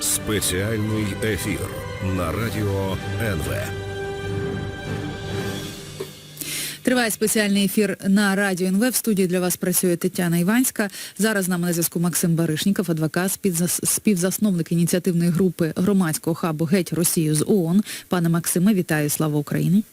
Спеціальний ефір на радіо НВ. Триває спеціальний ефір на радіо НВ. В студії для вас працює Тетяна Іванська. Зараз з нами на зв'язку Максим Баришніков, адвокат, співзасновник ініціативної групи громадського хабу Геть Росію з ООН. Пане Максиме, вітаю, слава Україні.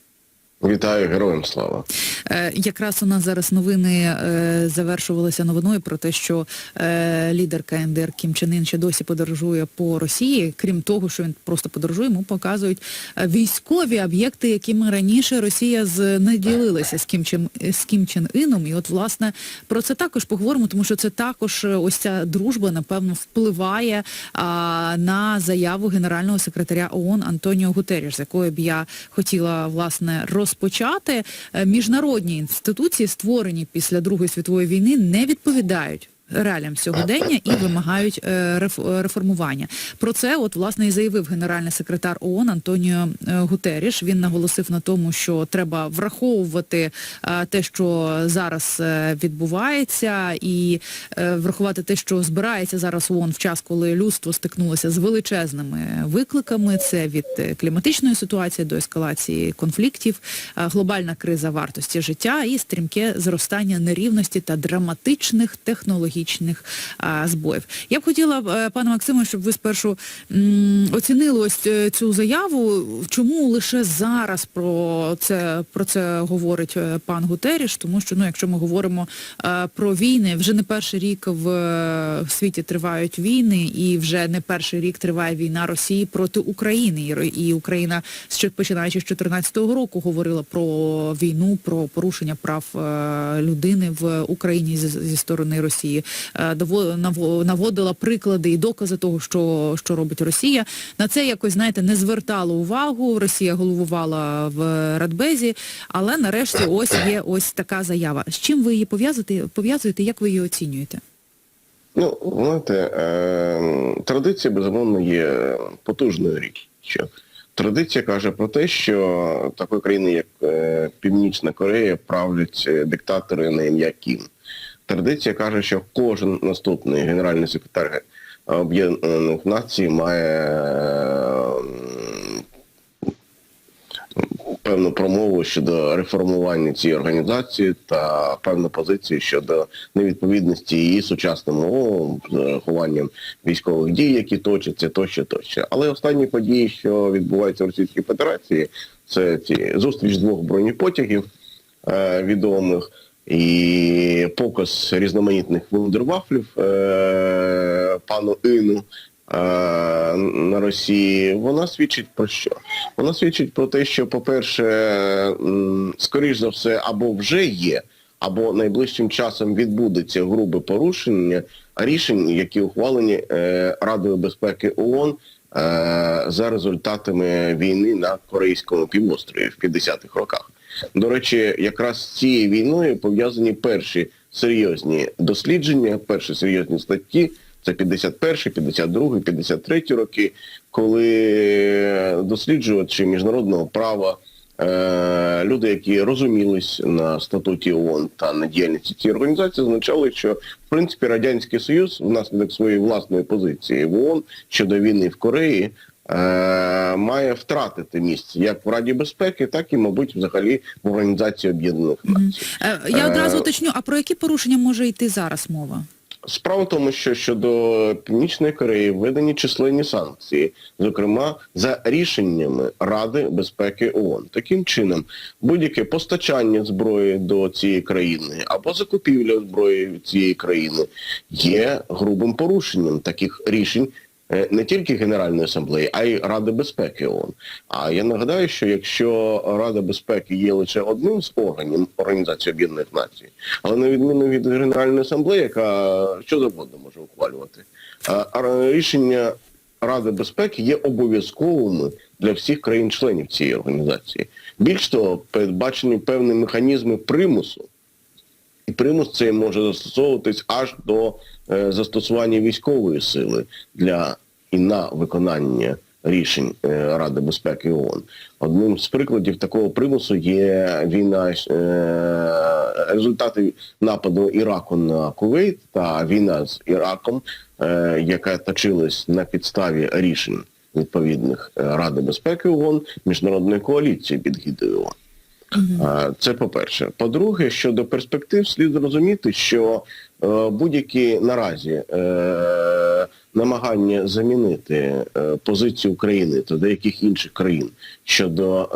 Вітаю героям слава. Е, Якраз у нас зараз новини е, завершувалися новиною про те, що е, лідер КНДР Кім Чен Ін ще досі подорожує по Росії. Крім того, що він просто подорожує, йому показують е, військові об'єкти, якими раніше Росія з не ділилася з Кім Чен, з Кім Чен Іном. І от, власне, про це також поговоримо, тому що це також е, ось ця дружба, напевно, впливає а, на заяву генерального секретаря ООН Антоніо Гутеріш, з якої б я хотіла, власне, розпочати. Е, Міжнародні інституції, створені після Другої світової війни, не відповідають реаліям сьогодення і вимагають е, реформування. Про це от власне і заявив генеральний секретар ООН Антоніо е, Гутеріш. Він наголосив на тому, що треба враховувати е, те, що зараз е, відбувається, і е, врахувати те, що збирається зараз ООН в час, коли людство стикнулося з величезними викликами. Це від е, кліматичної ситуації до ескалації конфліктів, е, глобальна криза вартості життя і стрімке зростання нерівності та драматичних технологічних а, збоїв. Я б хотіла, е, пане Максиме, щоб ви спершу оцінили ось е, цю заяву. Чому лише зараз про це про це говорить е, пан Гутеріш? Тому що ну, якщо ми говоримо е, про війни, вже не перший рік в в світі тривають війни, і вже не перший рік триває війна Росії проти України. І, Україна починаючи з 2014 року говорила про війну, про порушення прав людини в Україні зі сторони Росії. Е, наводила приклади і докази того, що, що робить Росія. На це якось, знаєте, не звертало увагу. Росія головувала в Радбезі, але нарешті ось є ось така заява. З чим ви її пов'язуєте, як ви її оцінюєте? Ну, знаєте, е, традиція, безумовно, є потужною річчю. Традиція каже про те, що такої країни, як е, Північна Корея, правлять е, диктатори на ім'я Кім. Традиція каже, що кожен наступний генеральний секретар Об'єднаних Націй має е, певну промову щодо реформування цієї організації та певну позицію щодо невідповідності її сучасним умовам з урахуванням військових дій, які точаться, тощо, тощо. Але останні події, що відбуваються в Російській Федерації, це ці зустріч двох бронепотягів е, відомих і показ різноманітних вундервафлів е, пану Іну е, на Росії, вона свідчить про що? Вона свідчить про те, що, по-перше, скоріш за все, або вже є, або найближчим часом відбудеться грубе порушення рішень, які ухвалені е, Радою безпеки ООН е, за результатами війни на Корейському півострові в 50-х роках. До речі, якраз з цією війною пов'язані перші серйозні дослідження, перші серйозні статті. Це 51, 52, 53 роки, коли досліджувачі міжнародного права, е, люди, які розумілись на статуті ООН та на діяльності цієї організації, означали, що в принципі Радянський Союз внаслідок своєї власної позиції в ООН щодо війни в Кореї має втратити місце як в Раді безпеки, так і, мабуть, взагалі в Організації Об'єднаних Націй. Е, Я одразу Е, уточню, а про які порушення може йти зараз мова? Справа в тому, що щодо Північної Кореї введені численні санкції, зокрема за рішеннями Ради безпеки ООН. Таким чином, будь-яке постачання зброї до цієї країни або закупівля зброї цієї країни є грубим порушенням таких рішень. Е, Не тільки Генеральної асамблеї, а й Ради безпеки ООН. А я нагадаю, що якщо Рада безпеки є лише одним з органів Організації Об'єднаних Націй, але на відміну від Генеральної асамблеї, яка що завгодно може ухвалювати, рішення Ради безпеки є обов'язковими для всіх країн-членів цієї організації. Більш того, передбачені певні механізми примусу. І примус цей може застосовуватись аж до е, застосування військової сили для і на виконання рішень е, Ради безпеки ООН. Одним з прикладів такого примусу є війна е, результати нападу Іраку на Кувейт та війна з Іраком, е, яка точилась на підставі рішень відповідних е, Ради безпеки ООН, міжнародної коаліції під гідою ООН. Це по-перше. По-друге, щодо перспектив, слід зрозуміти, що е, будь-які наразі е, намагання замінити е, позицію України та деяких інших країн щодо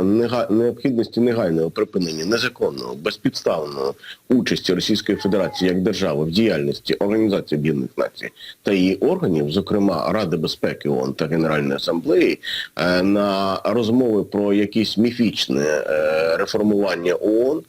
необхідності негайного припинення незаконного, безпідставного участі Російської Федерації як держави в діяльності Організації Об'єднаних Націй та її органів, зокрема Ради безпеки ООН та Генеральної асамблеї, е, на розмови про якісь міфічне е, реформування ООН,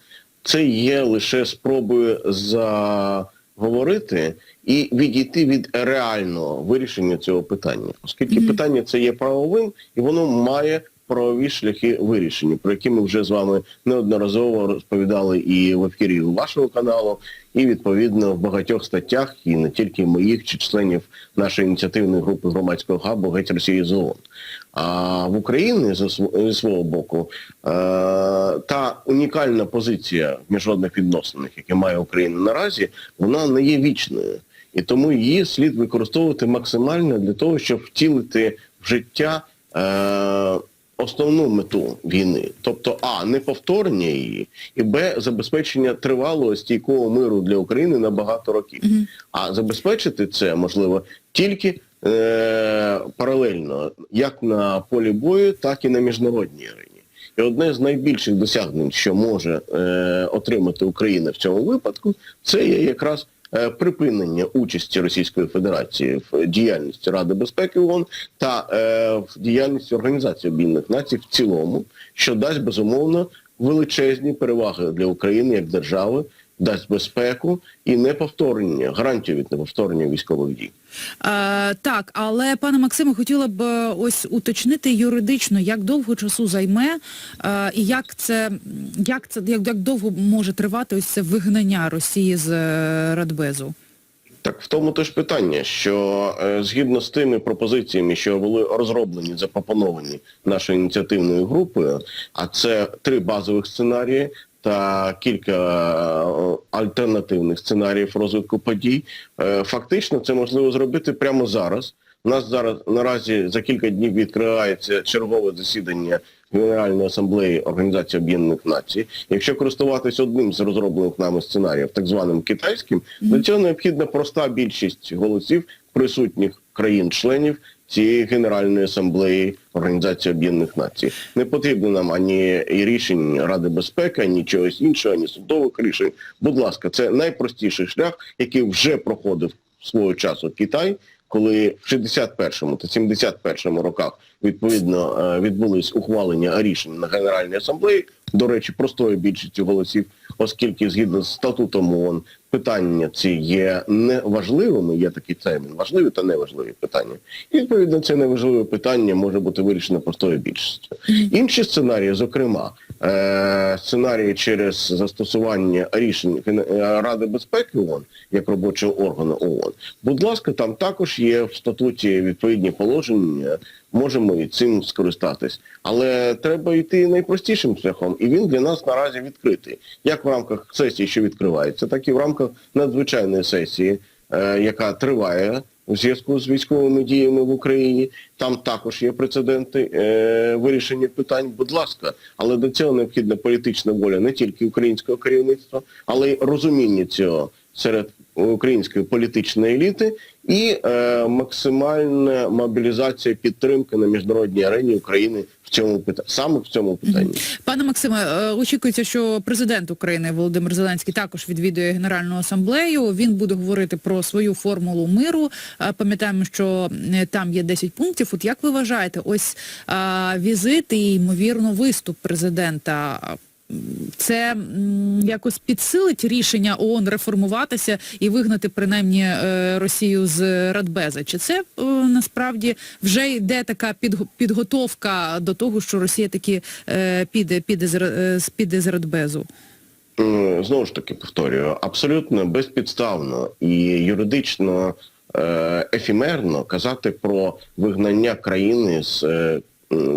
це є лише спробою заговорити і відійти від реального вирішення цього питання, оскільки питання це є правовим і воно має правові шляхи вирішення, про які ми вже з вами неодноразово розповідали і в ефірі вашого каналу, і відповідно в багатьох статтях, і не тільки моїх чи членів нашої ініціативної групи громадського хабу «Геть Росії з ООН». А в Україні зі свого боку е, та унікальна позиція в міжнародних відносинах, яке має Україна наразі, вона не є вічною. І тому її слід використовувати максимально для того, щоб втілити в життя е, основну мету війни. Тобто, а, не повторення її, і б, забезпечення тривалого стійкого миру для України на багато років. А забезпечити це можливо тільки е, паралельно, як на полі бою, так і на міжнародній арені. І одне з найбільших досягнень, що може е, отримати Україна в цьому випадку, це є якраз припинення участі Російської Федерації в діяльності Ради безпеки ООН та е, в діяльності Організації Об'єднаних Націй в цілому, що дасть безумовно величезні переваги для України як держави, дасть безпеку і неповторення, гарантію від неповторення військових дій. Е, так, але пане Максиме, хотіла б е, ось уточнити юридично, як довго часу займе е, і як це як це як, як довго може тривати ось це вигнання Росії з Радбезу? Так в тому теж питання, що е, згідно з тими пропозиціями, що були розроблені, запропоновані нашою ініціативною групою, а це три базових сценарії та кілька е, альтернативних сценаріїв розвитку подій, е, фактично це можливо зробити прямо зараз. У нас зараз наразі за кілька днів відкривається чергове засідання Генеральної асамблеї Організації Об'єднаних Націй. Якщо користуватись одним з розроблених нами сценаріїв, так званим китайським, для цього необхідна проста більшість голосів присутніх країн-членів цієї Генеральної асамблеї Організації Об'єднаних Націй. Не потрібно нам ані рішень Ради безпеки, ані чогось іншого, ані судових рішень. Будь ласка, це найпростіший шлях, який вже проходив свого часу Китай, коли в 61-му та 71-му роках відповідно е, відбулись ухвалення рішень на Генеральній асамблеї, до речі, простою більшістю голосів, оскільки згідно з статутом ООН питання ці є неважливими, є такий термін, важливі та неважливі питання. І відповідно це неважливе питання може бути вирішено простою більшістю. Інші сценарії, зокрема, сценарії через застосування рішень е, Ради безпеки ООН як робочого органу ООН. Будь ласка, там також є в статуті відповідні положення. Можемо і цим скористатись, але треба йти найпростішим шляхом, і він для нас наразі відкритий, як в рамках сесії, що відкривається, так і в рамках надзвичайної сесії, е, яка триває у зв'язку з військовими діями в Україні. Там також є прецеденти е, вирішення питань. Будь ласка, але до цього необхідна політична воля не тільки українського керівництва, але й розуміння цього серед української політичної еліти і е, максимальна мобілізація підтримки на міжнародній арені України в цьому питанні, саме в цьому питанні. Пане Максиме, е, очікується, що президент України Володимир Зеленський також відвідує Генеральну асамблею. Він буде говорити про свою формулу миру. Е, Пам'ятаємо, що там є 10 пунктів. От як ви вважаєте, ось е, візит і ймовірно виступ президента. Це якось підсилить рішення ООН реформуватися і вигнати принаймні е, Росію з Радбеза? Чи це е, насправді вже йде така підготовка до того, що Росія таки е, піде, піде, з, піде з Радбезу? Знову ж таки повторюю, абсолютно безпідставно і юридично ефімерно казати про вигнання країни з,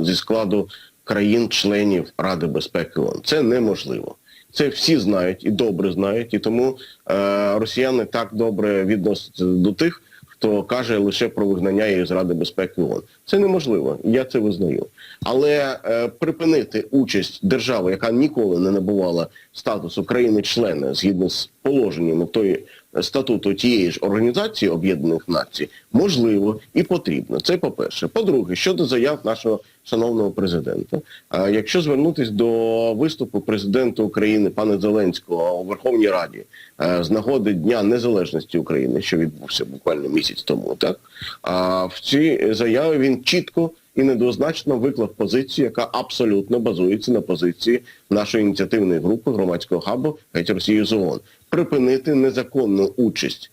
зі складу країн-членів Ради безпеки ООН. Це неможливо. Це всі знають і добре знають, і тому е, росіяни так добре відносяться до тих, хто каже лише про вигнання їх з Ради безпеки ООН. Це неможливо, я це визнаю. Але е, припинити участь держави, яка ніколи не набувала статусу країни-члена згідно з положеннями тої статуту тієї ж організації Об'єднаних Націй, можливо і потрібно. Це по-перше. По-друге, щодо заяв нашого шановного президента, якщо звернутись до виступу президента України пана Зеленського у Верховній Раді е, з нагоди Дня Незалежності України, що відбувся буквально місяць тому, так в цій заяві він чітко і недвозначно виклав позицію, яка абсолютно базується на позиції нашої ініціативної групи громадського хабу «Геть Росію з ООН» припинити незаконну участь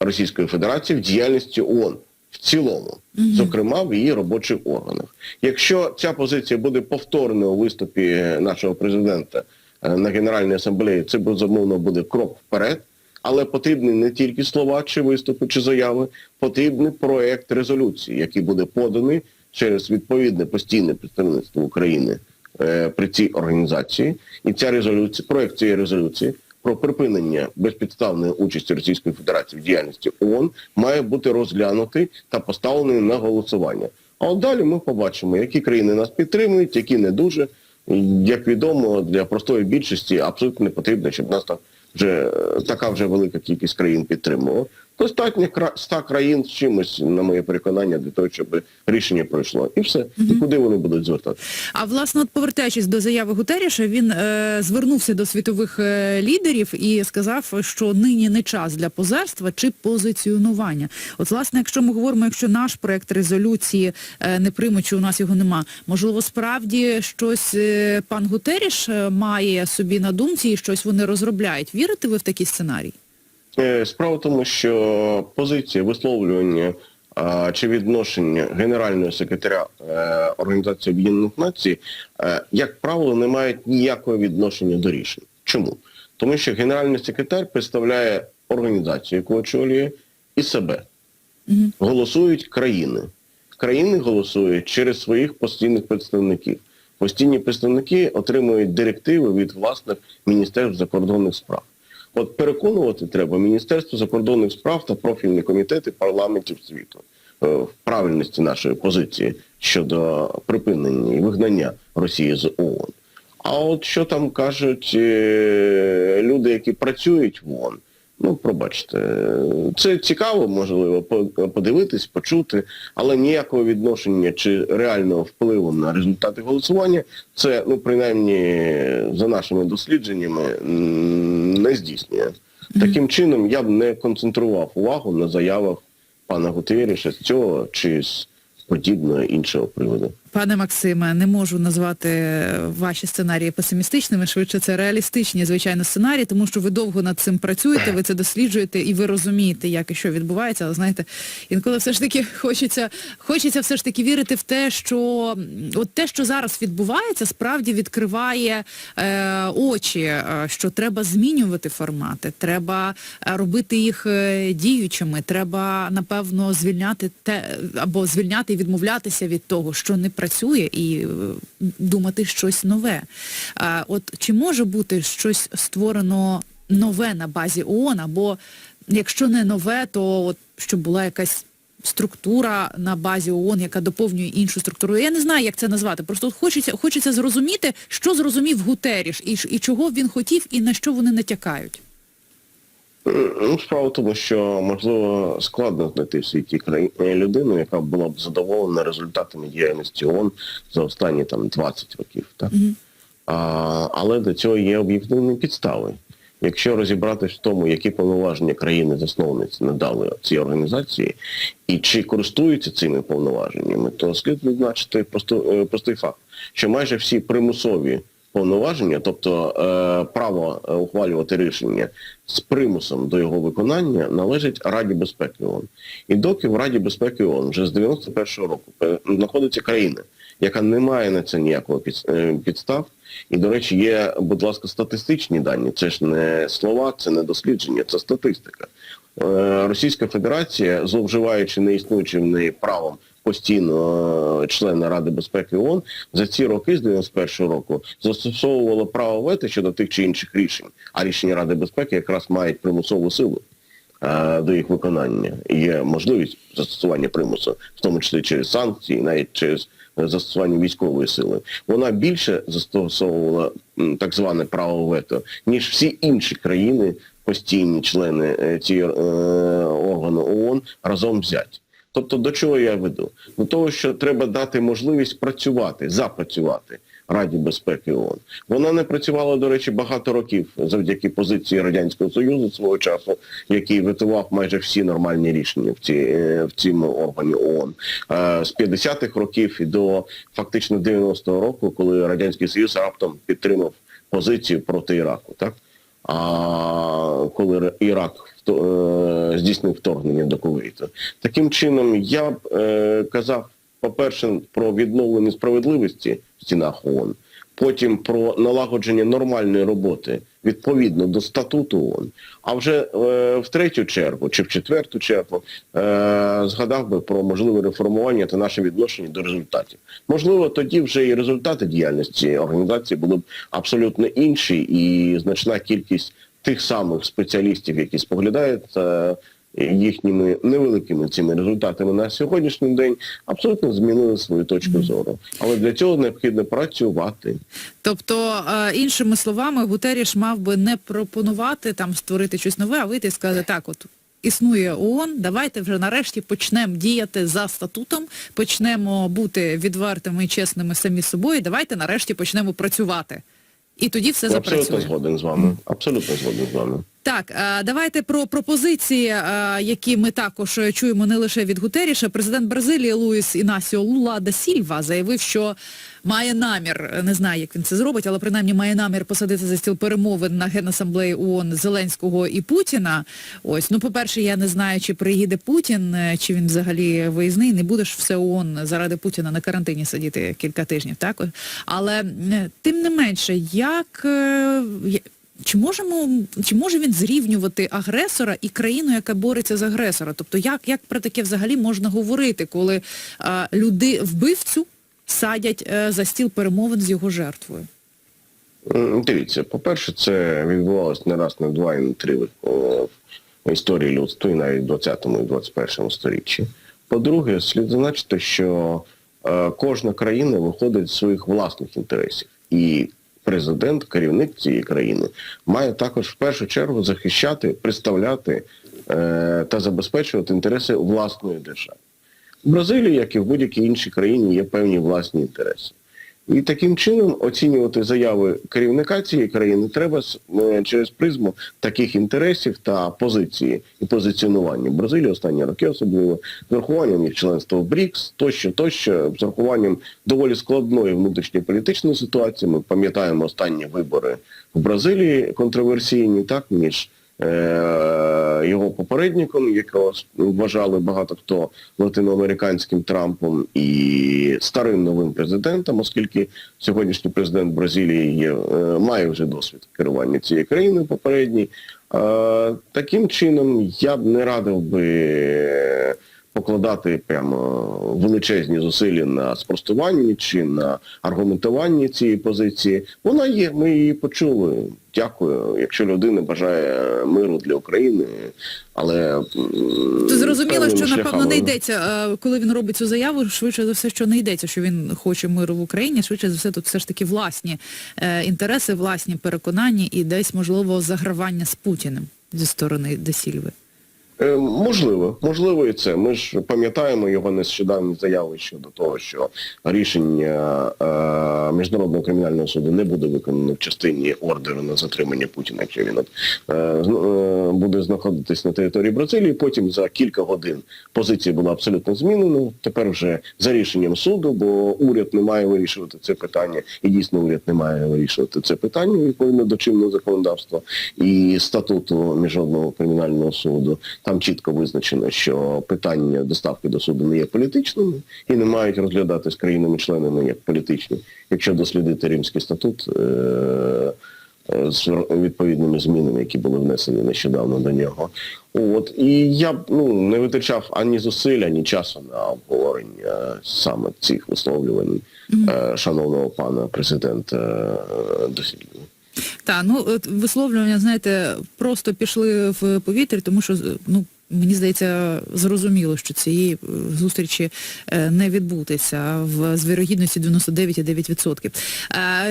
Російської Федерації в діяльності ООН в цілому, зокрема в її робочих органах. Якщо ця позиція буде повторена у виступі нашого президента е, на Генеральній асамблеї, це безумовно буде крок вперед. Але потрібні не тільки слова чи виступи, чи заяви, потрібний проект резолюції, який буде поданий через відповідне постійне представництво України е, при цій організації. І ця резолюція, проект цієї резолюції про припинення безпідставної участі Російської Федерації в діяльності ООН має бути розглянутий та поставлений на голосування. А от далі ми побачимо, які країни нас підтримують, які не дуже. Як відомо, для простої більшості абсолютно не потрібно, щоб нас так вже е, така вже велика кількість країн підтримувала. Достатньо кра- 100 країн з чимось, на моє переконання, для того, щоб рішення пройшло. І все. І куди вони будуть звертатися? А власне, от повертаючись до заяви Гутеріша, він е, звернувся до світових е, лідерів і сказав, що нині не час для позерства чи позиціонування. От, власне, якщо ми говоримо, якщо наш проект резолюції е, не приймуть, чи у нас його нема, можливо, справді щось е, пан Гутеріш е, має собі на думці і щось вони розробляють. Вірите ви в такий сценарій? Е, Справа в тому, що позиція висловлювання чи відношення генерального секретаря е, Організації Об'єднаних Націй, е, як правило, не мають ніякого відношення до рішень. Чому? Тому що генеральний секретар представляє організацію, яку очолює, і себе. Голосують країни. Країни голосують через своїх постійних представників. Постійні представники отримують директиви від власних міністерств закордонних справ. От переконувати треба Міністерство закордонних справ та профільні комітети парламентів світу е, в правильності нашої позиції щодо припинення і вигнання Росії з ООН. А от що там кажуть е, люди, які працюють в ООН, ну пробачте, це цікаво, можливо, подивитись, почути, але ніякого відношення чи реального впливу на результати голосування це, ну принаймні, за нашими дослідженнями, не здійснює. Таким чином я б не концентрував увагу на заявах пана Гутierrеша з цього чи з подібного іншого приводу. Пане Максиме, не можу назвати ваші сценарії песимістичними, швидше це реалістичні, звичайно, сценарії, тому що ви довго над цим працюєте, ви це досліджуєте і ви розумієте, як і що відбувається. Але знаєте, інколи все ж таки хочеться, хочеться все ж таки вірити в те, що от те, що зараз відбувається, справді відкриває е, очі, е, що треба змінювати формати, треба е, робити їх е, діючими, треба, напевно, звільняти те або звільняти і відмовлятися від того, що не працює, і е, думати щось нове. От чи може бути щось створено нове на базі ООН, або якщо не нове, то от щоб була якась структура на базі ООН, яка доповнює іншу структуру. Я не знаю, як це назвати. Просто хочеться, хочеться зрозуміти, що зрозумів Гутеріш, і, і чого він хотів, і на що вони натякають. Ну, справа в тому, що можливо складно знайти в світі людину, яка була б задоволена результатами діяльності ООН за останні там 20 років. Так? Мгм. А, але до цього є об'єктивні підстави. Якщо розібратись в тому, які повноваження країни-засновниці надали цій організації, і чи користуються цими повноваженнями, то слід відзначити просто, е, простий факт, що майже всі примусові повноваження, тобто е, право е, ухвалювати рішення з примусом до його виконання, належить Раді безпеки ООН. І доки в Раді безпеки ООН вже з 91-го року е, знаходиться країна, яка не має на це ніякого е, підстав, і, до речі, є, будь ласка, статистичні дані. Це ж не слова, це не дослідження, це статистика. Російська Федерація, зловживаючи неіснуючим неї правом постійно е, члена Ради безпеки ООН, за ці роки з 91-го року застосовувала право вето щодо тих чи інших рішень. А рішення Ради безпеки якраз мають примусову силу е, до їх виконання. Є можливість застосування примусу, в тому числі через санкції, навіть через е, застосування військової сили. Вона більше застосовувала так зване право вето, ніж всі інші країни, постійні члени цієї органу ООН разом взяті. Тобто до чого я веду? До того, що треба дати можливість працювати, запрацювати Раді безпеки ООН. Вона не працювала, до речі, багато років завдяки позиції Радянського Союзу свого часу, який витував майже всі нормальні рішення в, ці, е, в цьому органі ООН. Е, З 50-х років і до фактично 90-го року, коли Радянський Союз раптом підтримав позицію проти Іраку. Так? А коли Ірак е, здійснив вторгнення до Кувейту. Таким чином, я б е, казав, по-перше, про відновлення справедливості в стінах ООН, потім про налагодження нормальної роботи відповідно до статуту ООН, а вже е, в третю чергу чи в четверту чергу е, згадав би про можливе реформування та наше відношення до результатів. Можливо, тоді вже і результати діяльності організації були б абсолютно інші, і значна кількість тих самих спеціалістів, які споглядають е, їхніми невеликими цими результатами на сьогоднішній день, абсолютно змінили свою точку зору. Але для цього необхідно працювати. Тобто, е, іншими словами, Гутеріш мав би не пропонувати там створити щось нове, а вийти і сказати, так, от існує ООН, давайте вже нарешті почнемо діяти за статутом, почнемо бути відвертими і чесними самі собою, давайте нарешті почнемо працювати. І тоді все Я абсолютно запрацює. згоден з вами. Абсолютно згоден з вами. Так, е, давайте про пропозиції, е, які ми також е, чуємо не лише від Гутеріша. Президент Бразилії Луїс Інасіо Лула да Сільва заявив, що має намір, не знаю, як він це зробить, але принаймні має намір посадити за стіл перемовин на Генасамблеї ООН Зеленського і Путіна. Ось, ну, по-перше, я не знаю, чи приїде Путін, чи він взагалі виїзний. Не будеш все ООН заради Путіна на карантині сидіти кілька тижнів, так? Але тим не менше, як... е, чи можемо, чи може він зрівнювати агресора і країну, яка бореться з агресора? Тобто, як, як про таке взагалі можна говорити, коли а, люди вбивцю садять е, за стіл перемовин з його жертвою? Дивіться, по-перше, це відбувалося не раз, не два і не три в- в історії людства, і навіть в 20 і 21 сторіччі. По-друге, слід зазначити, що е, кожна країна виходить з своїх власних інтересів. І президент, керівник цієї країни, має також в першу чергу захищати, представляти е, та забезпечувати інтереси власної держави. В Бразилії, як і в будь-якій іншій країні, є певні власні інтереси. І таким чином оцінювати заяви керівника цієї країни треба е, через призму таких інтересів та позиції і позиціонування. Бразилія останні роки особливо з урахуванням їх членства в БРІКС, тощо, тощо, з урахуванням доволі складної внутрішньої політичної ситуації. Ми пам'ятаємо останні вибори в Бразилії контроверсійні, так, між його попередником, якого вважали багато хто латиноамериканським Трампом, і старим новим президентом, оскільки сьогоднішній президент Бразилії є, е, має вже досвід керування цією країною попередній. Е, таким чином я б не радив би покладати прямо величезні зусилля на спростуванні чи на аргументуванні цієї позиції. Вона є, ми її почули. Дякую. Якщо людина бажає миру для України, але зрозуміло, що напевно не йдеться, е, коли він робить цю заяву, швидше за все, що не йдеться, що він хоче миру в Україні. Швидше за все, тут все ж таки власні е, інтереси, власні переконання і десь можливо загравання з Путіним зі сторони Десільви. Е, Можливо, можливо і це. Ми ж пам'ятаємо його нещодавні заяви щодо того, що рішення е, Міжнародного кримінального суду не буде виконано в частині ордеру на затримання Путіна, якщо він е, е, буде знаходитись на території Бразилії. Потім за кілька годин позиція була абсолютно змінена. Тепер вже за рішенням суду, бо уряд не має вирішувати це питання, і дійсно уряд не має вирішувати це питання відповідно до чинного законодавства і статуту Міжнародного кримінального суду. Там чітко визначено, що питання доставки до суду не є політичними і не мають розглядатись країнами-членами як політичні. Якщо дослідити Римський статут, е- е, з відповідними змінами, які були внесені нещодавно до нього. От і я б ну не витрачав ані зусиль, ані часу на обговорення саме цих висловлювань е, шановного пана президента е, дослідного. Та ну висловлювання, знаєте, просто пішли в повітря, тому що ну. Мені здається, зрозуміло, що цієї е, зустрічі е, не відбудеться в з вірогідності 99,9%.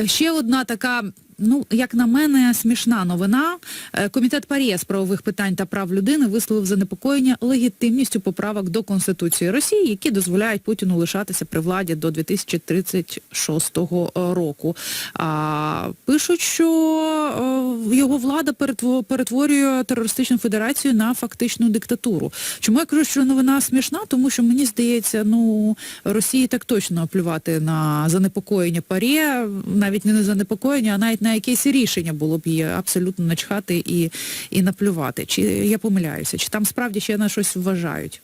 Е, Ще одна така, ну як на мене, смішна новина. Е, Комітет Парія з правових питань та прав людини висловив занепокоєння легітимністю поправок до Конституції Росії, які дозволяють Путіну лишатися при владі до 2036 року. А пишуть, що е, його влада перетворює терористичну федерацію на фактичну диктатуру. Чому я кажу, що новина смішна? Тому що мені здається, ну Росії так точно плювати на занепокоєння парі, навіть не на занепокоєння, а навіть на якесь рішення було б її абсолютно начхати і, і наплювати. Чи я помиляюся? Чи там справді ще на щось вважають?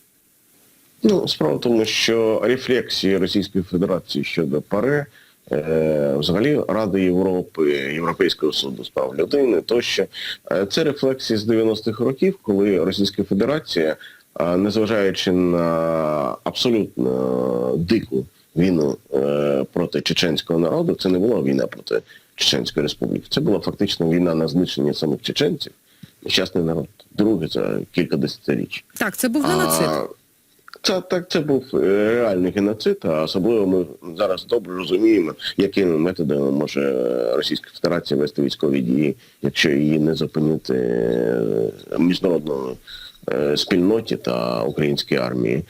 Ну, справа в тому, що рефлексії Російської Федерації щодо ПАРЕ, е, взагалі Ради Європи, Європейського суду з прав людини тощо, е, це рефлексії з 90-х років, коли Російська Федерація, е, незважаючи на абсолютно дику війну е, проти чеченського народу, це не була війна проти Чеченської Республіки, це була фактично війна на знищення самих чеченців, нещасний народ, друге за кілька десятиріч. Так, це був геноцид. А, Це так, це був е, реальний геноцид, а особливо ми зараз добре розуміємо, якими методами може Російська Федерація вести військові дії, якщо її не зупинити е, міжнародною е, спільноті та українській армії.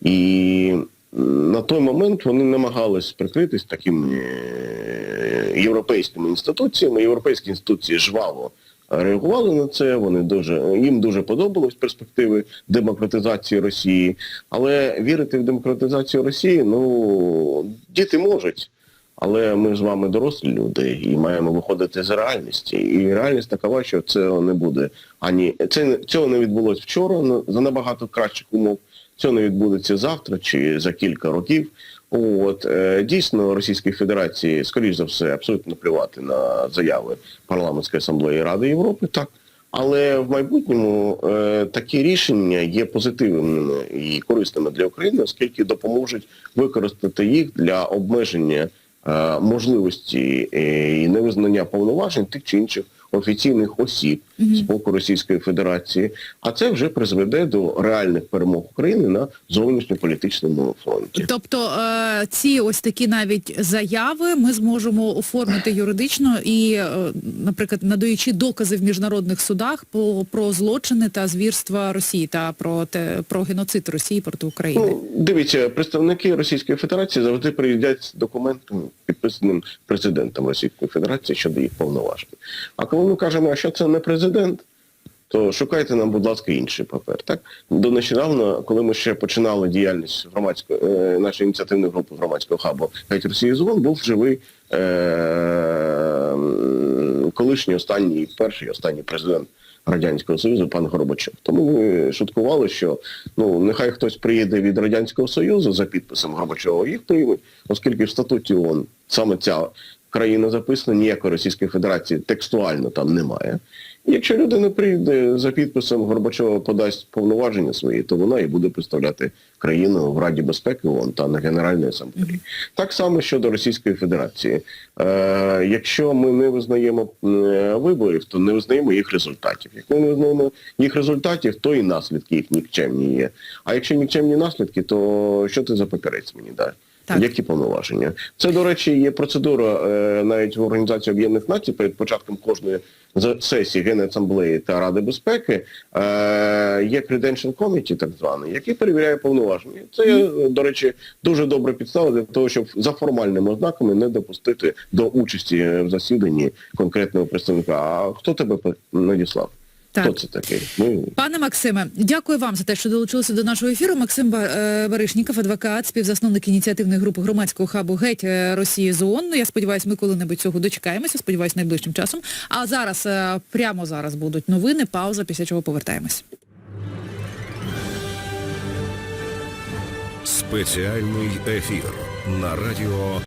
І на той момент вони намагались прикритись такими е, європейськими інституціями. Європейські інституції жваво реагували на це. Вони дуже їм дуже подобались перспективи демократизації Росії. Але вірити в демократизацію Росії, ну діти можуть. Але ми з вами дорослі люди і маємо виходити з реальності. І реальність такова, що цього не буде ані це цього не відбулося вчора за набагато кращих умов. Цього не відбудеться завтра чи за кілька років. От е, дійсно Російській Федерації, скоріш за все, абсолютно плювати на заяви парламентської асамблеї Ради Європи, так. Але в майбутньому е, такі рішення є позитивними і корисними для України, оскільки допоможуть використати їх для обмеження е, можливості і невизнання повноважень тих чи інших офіційних осіб з боку Російської Федерації. А це вже призведе до реальних перемог України на зовнішньополітичному фронті. Тобто е, ці ось такі навіть заяви ми зможемо оформити юридично і, е, наприклад, надаючи докази в міжнародних судах по, про злочини та звірства Росії та про те про геноцид Росії проти України. Ну, дивіться, представники Російської Федерації завжди приїздять з документом, підписаним президентом Російської Федерації щодо їх повноважень. А коли ми кажемо, що це не президент, то шукайте нам, будь ласка, інший папер. Так до нещодавно, коли ми ще починали діяльність громадської е, нашої ініціативної групи громадського хабу «Геть Росії ЗОН, був живий е, колишній останній, перший останній президент Радянського Союзу пан Горбачов. Тому ми шуткували, що ну нехай хтось приїде від Радянського Союзу за підписом Горбачова, їх приймуть, оскільки в статуті ООН саме ця країна записана, ніякої Російської Федерації текстуально там немає. І якщо людина прийде за підписом Горбачова подасть повноваження свої, то вона і буде представляти країну в Раді безпеки ООН та на Генеральній асамблеї. Так само щодо Російської Федерації. Е, якщо ми не визнаємо е, виборів, то не визнаємо їх результатів. Як ми не визнаємо їх результатів, то і наслідки їх нікчемні є. А якщо нікчемні наслідки, то що ти за папірець мені дасть? Так. Які повноваження? Це, до речі, є процедура е, навіть в Організації Об'єднаних Націй перед початком кожної сесії Генасамблеї та Ради безпеки е, є Credential Committee, так званий, який перевіряє повноваження. Це, е, до речі, дуже добра підстава для того, щоб за формальними ознаками не допустити до участі в засіданні конкретного представника. А хто тебе надіслав? Так. Хто це такий? Ну, Пане Максиме, дякую вам за те, що долучилися до нашого ефіру. Максим е, Баришніков, адвокат, співзасновник ініціативної групи громадського хабу Геть е, Росії з ООН. Я сподіваюся, ми коли-небудь цього дочекаємося. Сподіваюся, найближчим часом. А зараз е, прямо зараз будуть новини. Пауза, після чого повертаємось. Спеціальний ефір на радіо